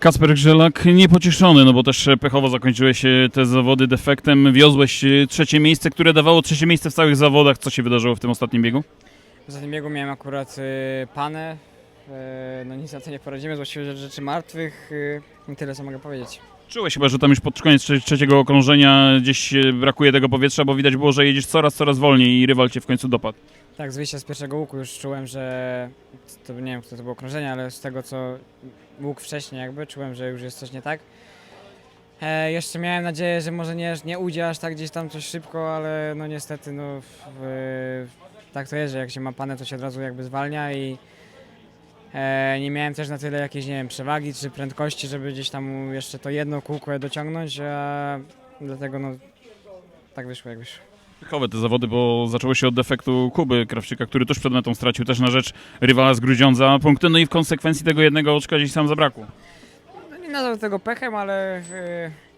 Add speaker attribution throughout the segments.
Speaker 1: Kasper Grzelak niepocieszony, no bo też pechowo zakończyłeś e, te zawody defektem. Wiozłeś e, trzecie miejsce, które dawało trzecie miejsce w całych zawodach. Co się wydarzyło w tym ostatnim biegu?
Speaker 2: W ostatnim biegu miałem akurat y, panę. Y, no nic na to nie poradzimy, właściwie rzecz- rzeczy martwych. Y, I tyle co mogę powiedzieć.
Speaker 1: Czułeś chyba, że tam już pod koniec trze- trzeciego okrążenia gdzieś e, brakuje tego powietrza, bo widać było, że jedziesz coraz, coraz wolniej i rywal cię w końcu dopadł.
Speaker 2: Tak, z wyjścia z pierwszego łuku już czułem, że to nie wiem, które to było okrążenie, ale z tego co łuk wcześniej jakby czułem, że już jest coś nie tak. E, jeszcze miałem nadzieję, że może nie, nie ujdzie aż tak gdzieś tam coś szybko, ale no niestety no w, tak to jest, że jak się ma panę to się od razu jakby zwalnia i e, nie miałem też na tyle jakiejś nie wiem przewagi czy prędkości, żeby gdzieś tam jeszcze to jedno kółko dociągnąć, a dlatego no tak wyszło jak wyszło.
Speaker 1: Pechowe te zawody, bo zaczęło się od defektu Kuby Krawczyka, który tuż przed metą stracił też na rzecz rywala z Grudziądza punkty, no i w konsekwencji tego jednego oczka gdzieś sam zabrakło.
Speaker 2: No nie nazwę tego pechem, ale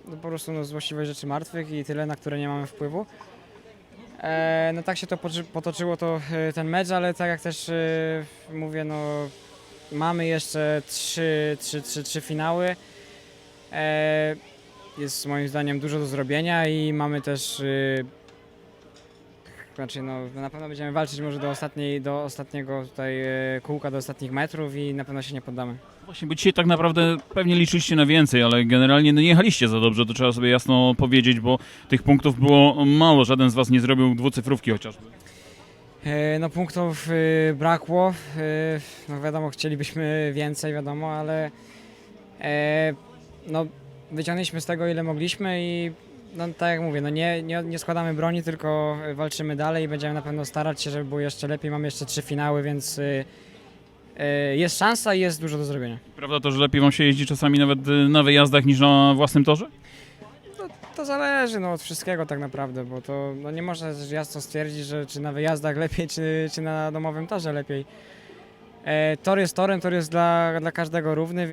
Speaker 2: yy, po prostu no, złośliwe rzeczy martwych i tyle, na które nie mamy wpływu. E, no tak się to potoczyło to e, ten mecz, ale tak jak też e, mówię, no mamy jeszcze trzy, trzy, trzy, trzy finały. E, jest moim zdaniem dużo do zrobienia i mamy też e, znaczy no, na pewno będziemy walczyć może do, ostatniej, do ostatniego tutaj e, kółka, do ostatnich metrów i na pewno się nie poddamy.
Speaker 1: Właśnie, bo dzisiaj tak naprawdę pewnie liczyliście na więcej, ale generalnie no nie jechaliście za dobrze, to trzeba sobie jasno powiedzieć, bo tych punktów było mało, żaden z was nie zrobił dwucyfrówki chociażby.
Speaker 2: E, No punktów y, brakło. y, No wiadomo, chcielibyśmy więcej, wiadomo, ale e, no, wyciągnęliśmy z tego ile mogliśmy i no, tak jak mówię, no nie, nie, nie składamy broni, tylko walczymy dalej i będziemy na pewno starać się, żeby było jeszcze lepiej. Mamy jeszcze trzy finały, więc y, y, jest szansa i jest dużo do zrobienia.
Speaker 1: Prawda to, że lepiej wam się jeździ czasami nawet na wyjazdach niż na własnym torze?
Speaker 2: To zależy no, od wszystkiego tak naprawdę, bo to no, nie można też jasno stwierdzić, że czy na wyjazdach lepiej, czy, czy na domowym torze lepiej. E, tor jest torem, tor jest dla, dla każdego równy.